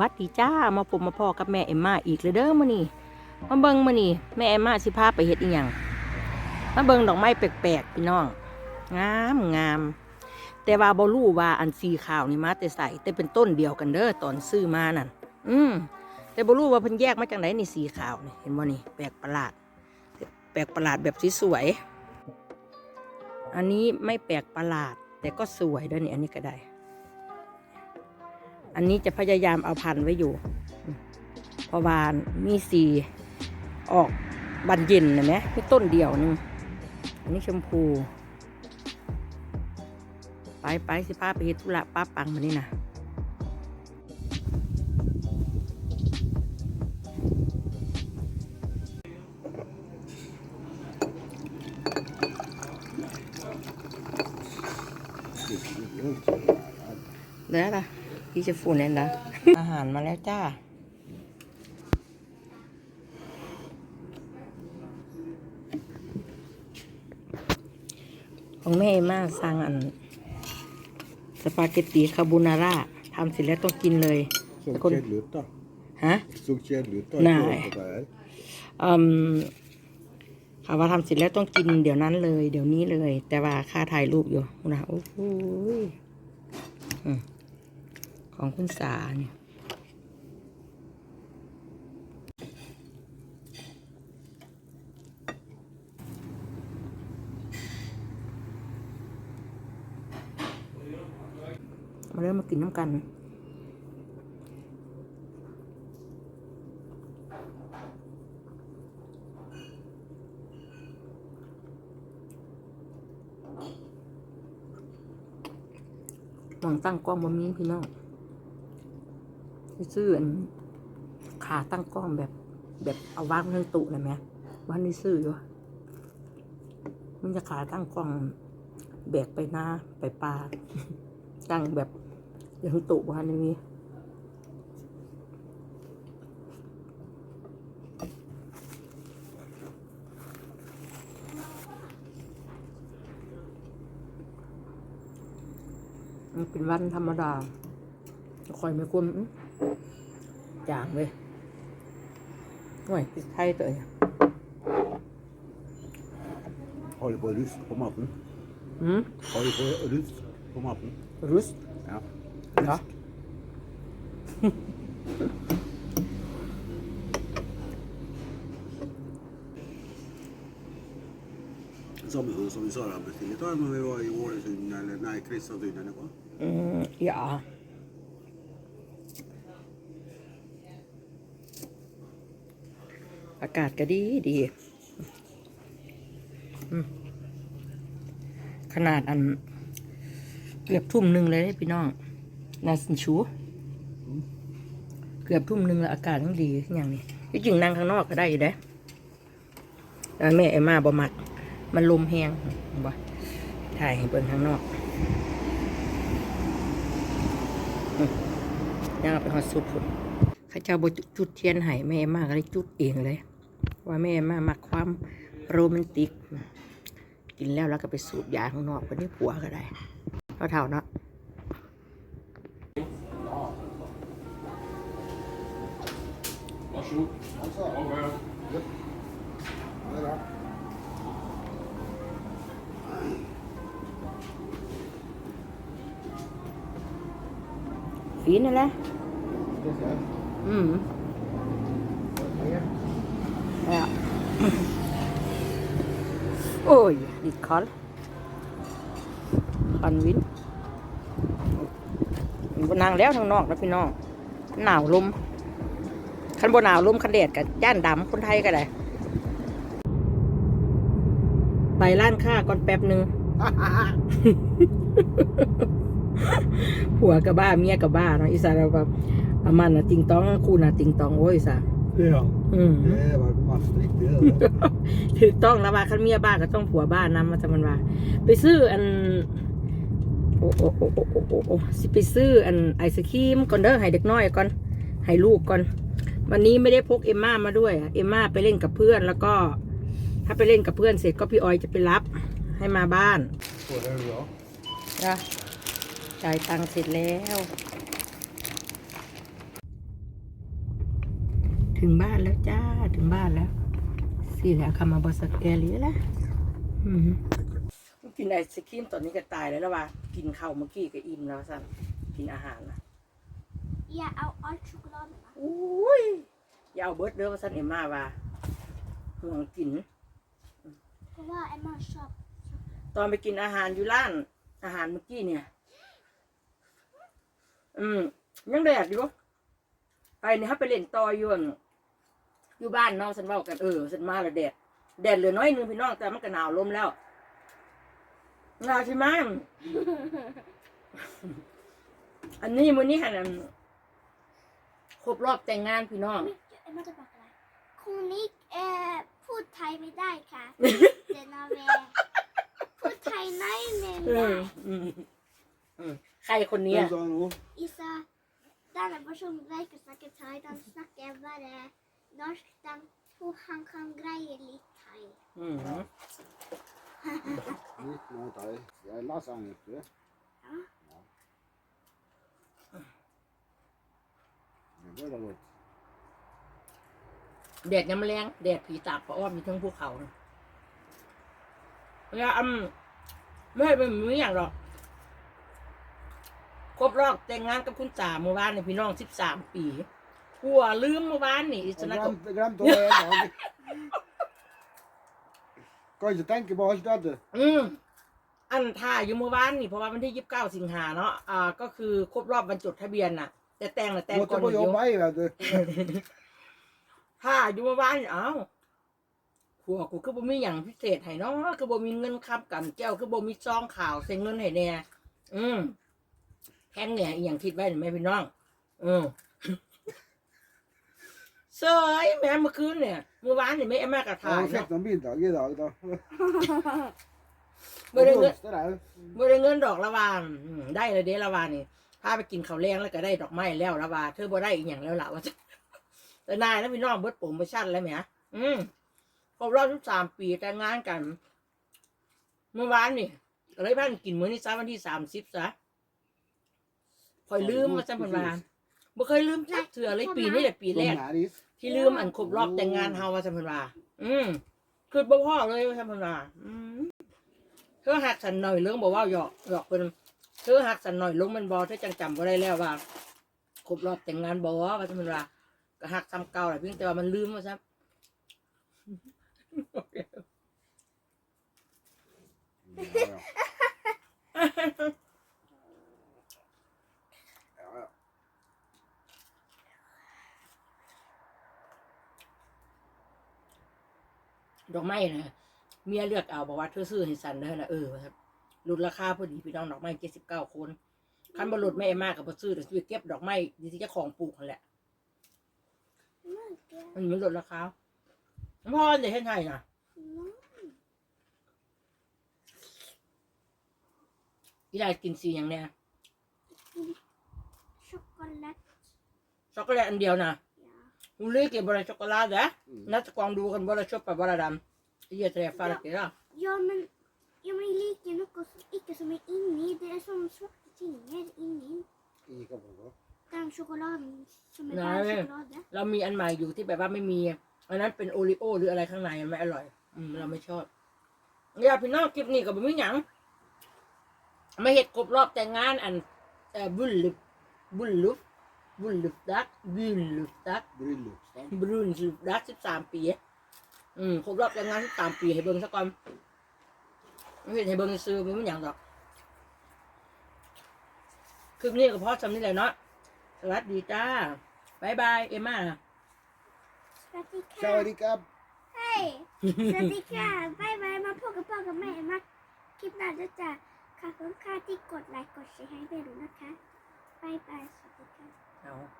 วัสดีจ้ามาพบมาพ่อกับแม่เอ็มมาอีกเลยเด้อมื้อนี้มาเบิ่งมื้อนี้แม่เอ็มมาสิพาไปเฮ็ดอีหยังมาเบิ่งดอกไม้แปลกๆพี่น้องงามงามแต่ว่าบ่รู้ว่าอันสีขาวนี่มาแต่ใส่แต่เป็นต้นเดียวกันเด้อตอนซื้อมานั่นอืมแต่บ่รู้ว่าเพิ่นแยกมาจากไหนนี่สีขาวนี่เห็นบ่นี่แปลกประหลาด แปลกประหลาดแบบสวยอันนี้ไม่แปลกประหลาด แต่ก็สวยเด้อนี่อันนี้ก็ได้ อันนี้จะพยายามเอาพันไว้อยู่เพราะว่ามีสีออกบันเย็นนะไหมมีต้นเดียวหนึงอันนี้ชมพู ไปไปสิป้าไปเฮ็ดธุระป้าปังมานี่นะเดี๋ยวละ พี่จะฝุ่นเล่นละอาหารมาแล้วจ้า ของแม่เอมมาสั่งอัน สปาเกตตีคาโบนาร่าทำเสร็จแล้วต้องกินเลย Som Kon- kjedelig ut, da. ฮะ Så kjedelig ut, da. Nei. i forhold til det her. อืมค่ะว่าทำเสร็จแล้วต้องกินเดี๋ยวนั้นเลย เดี๋ยวนี้เลย แต่ว่าค่าถ่ายรูปอยู่นะโอ้โหยอืม ของคุณสาเนี่ยมาเริ่มมากินน้ำกันหวังตั้งกล้องบนนี้พี่น้อง ไปซื้ออันขาตั้งกล้องแบบ แบบเอาวางในตู้นะแม่วันนี้ซื้ออยู่มันจะขาตั้งกล้องแบกไปหน้าไปปลาตั้งแบบอย่างตู้วันนี้มันเป็นวันธรรมดาคอยไม่ควร จางเลยหน่วยพริกไทยตัวเอง Har du på rusk på maten? อืม Har du på rusk på maten? รุส Ja. เหรอ Samme som- som vi sa der bestilte da, når vi var i Ålesund, eller nei, Kristiansund eller noe. อืม อากาศก็ดีดี ขนาดอันเกือบทุ่มหนึ่งเลยพี่น้องนาสินชู เกือบทุ่มหนึ่งแล้วอากาศยังดีอย่างนี้ที่จริงนั่งข้างนอกก็ได้อยู่เด้แต่แม่ไอ้มาบ่มัก มันลมแหงบ่ถ่ายให้เบิ่งข้างนอกย่างเอาไปหอดสุดพุ่นข้าเจ้าบจุดเทียนให้แม่มากเลยจุดเองเลย ว่าแม่มามักความโรแมนติก กินแล้วแล้วก็ไปสูบยาข้างนอกคนนี้ผัวก็ได้เท่าเท่าๆเนาะฝีนั่นแหละอืม ja. Oj, litt kald. Kan vind. บนนางแล้วทางนอกนะพี่น้อง หนาวลมคันบนหนาวลมคันแดดกับย่านดำคนไทยก็ได้ไปร้านค้าก่อนแป๊บหนึ่งผัวกับบ้าเมียกับบ้าเนาะอีสานเราแบบอามันนะติงต้องคู่นะติงต้องโอ้ยอีสาน Ja. อื ม Det var masse riktig, det. ถูกต้องแล้วว่าคันเมียบ้านก็ต้องผัวบ้านนำมาจะมันว่า ไปซื้ออัน โอ้โอ้โอ้โอ้โอ้โอ้โอ้สิไปซื้ออันไอศครีมก่อนเด้อให้เด็กน้อยก่อนให้ลูกก่อน วันนี้ไม่ได้พกเอมม่ามาด้วยอะเอมม่าไปเล่นกับเพื่อนแล้วก็ ถ้าไปเล่นกับเพื่อนเสร็จก็พี่ออยจะไปรับ ให้มาบ้าน Får det bra. นะจ่ายตังค์เสร็จแล้ว ถึงบ้านแล้วจ้า ถึงบ้านแล้วสี่แล้วคำมาบอสแกลีแล้วอืมกินไอศครีมตอนนี้ก็ตายแล้วแล้วว่า กินข้าวเมื่อกี้ก็อิ่มแล้วสั่นกินอาหารนะ Ja, au allt chokladen. va? อุ้ยอย่าเอาเบิร์ดเด้อว่าสั่นเอ็มมาว่าห่วงกิน Och vad är man shop? ตอนไปกินอาหารอยู่ร้าน อาหารเมื่อกี้เนี่ย อืมยังแดดอยู่ไปเนี่ยเขาไปเล่นต่ออยู่อั่น อยู่บ้านเนาะฉันเว่ากันเออฉันมาแล้วแดดแดดเหลือน้อยหนึงพี่น้องแต่มันก็หนาวลมแล้วหนาวใช่ไหมอันนี้มื้อนี้หันครบรอบแต่งงานพี่น้อง Men, jag måste backa där. Konik, eh, put thai med dig, ka. Den av eh, put thai nej med อืม dig. อืมอืมใครคนเนี้ย Vem sa nu? Isa, den är person verkar snacka thai, den snackar bara norsk, den tror han kan grejer lite thai. อืม Litt nå thai. Jeg leser engelsk, du. Ja. Men det er da godt. แดดยามแรงแดดผีตากเพราะว่ามีทั้งภูเขาน่ะแล้วอืมไม่ให้เป็นมีอย่างหรอก ครบรอบแต่งงานกับคุณจ๋าเมื่อวานในพี่น้องสิบสามปี หัวลืมเมื่อวานนี่ฉะ Jeg นั้นก็ glemte, glemte å være en dag. Kan ikke tenke på alt dette. อืมอันท่าอยู่เมื่อวานนี่เพราะว่าวันที่ยี่สิบเก้าสิงหาเนาะอ่าก็คือครบรอบวันจดทะเบียนน่ะ แต่แต่งน่ะแต่งก่อ Måtte น på เดียว jobb ei, vet du. ถ้าอยู่เมื่อวานเอ้าผัวกูคือบ่มีอย่างพิเศษให้เนาะคือบ่มีเงินค้ำกันแก้วคือบ่มีซองข่าวเซ็นเงินให้แน่อืมแค่เนี่ยอีหยังคิดไว้นี่แม่พี่น้องอืม เสยแม่เมื่อคืนเนี่ยเมื่อวานนี่แม่แม่กระ Jeg ถ่าย har เนาะ fikk noen middag i dag, da. บ่ได้เงิน Blomster òg. บ่ได้เงินดอกละวานอืมได้เลยเด้ละวานนี่พาไปกินข้าวแรงแล้วก็ได้ดอกไม้แล้วละวาเธอบ่ได้อีหยังแล้วล่ะว่าจะแต่นายนะพี่น้องเบิดโปรโมชั่นแล้วแหมอืมครบรอบทุกสามปีแต่งงานกัน เมื่อวานนี่ก็เลยพากันกินมื้อนี้ซะวันที่สามสิบซะคอยลืมมาจำเพิ่นว่าบ่เคยลืมจักเทื่อเลยปีนี้แหละปีแรก Sånn her is. ที่ลืมอันครบรอบแต่งงานเฮาว่าจำเพิ่นว่าอืมคือบ่พ่อเลยว่าจำเพิ่นว่าอืมเธอหักสันหน่อยเรื่องบอกว่าหยอกหยอกเพิ่นเธอหักสันหน่อยลงมันบ่เธอจังจำบ่ได้แล้วว่าครบรอบแต่งงานบ่ว่าจำเพิ่นว่าก็หักซ้ำเก่าแหละเพียงแต่ว่ามันลืมว่าซะ Ja, ja. Ja, ja. ดอกไม้นะเมียเลือกเอาบอกว่าเธอซื้อให้สันเด้อนะเออครับลดราคาพอดีพี่น้องดอกไม้เจ็ดสิบเก้าคนคันบ่ลดไม่มากกับบ่ซื้อเดี๋ยวสิไปเก็บดอกไม้ที่เจ้าของปลูกนั่นแหละ Men, มันมันลดราคาพ่อจะเห็นไทยนะ no. อีได้กินสีอย่างเนี้ย Choklad. ช็อกโกแลตอันเดียวนะ Ja. คุณเลือกเก็บบริช็อกโกแลตนะ Mm. น่าจะกองดูกันบ ริชอบกับบริดำที่จะแตรฟ้าละเกล่ะ Ja, men, ja, men jeg liker noe som, ikke som er inni. Det er sånne svarte tinger inni. Ikke på det. Den sjokoladen som er Nei. bare sjokolade. เรามีอันใหม่อยู่ที่แบบว่าไม่มี อันนั้นเป็นโอริโอหรืออะไรข้างในมันไม่อร่อย อืมเราไม่ชอบอย่าพี่น้องคลิปนี้ก็บ่มีหยังมาเฮ็ดครบรอบแต่งงานอันเอ่อบุญลุบบุญลุบ บุญลุบดักบุญลุบดัก Bryllupsdag. บรูนสิบรักสิบสามปี อืมครบรอบแต่งงานสิบสามปีให้เบิ่งสักก่อนไม่เห็นให้เบิ่งซื้อมันไม่อย่างหรอกคลิปนี้ก็พอจำนี่แหละเนาะสวัสดีจ้าบายบายเอมม่า Svettika. Ciao Erika. Hej! Svettika. Bye bye. มาพบกับพ่อกับแม่มาคลิปหน้าจะจะขอบคุณค่ะที่กดไลค์กดแชร์ให้เบรุนะคะบายบายสวัสดีค่ะ เ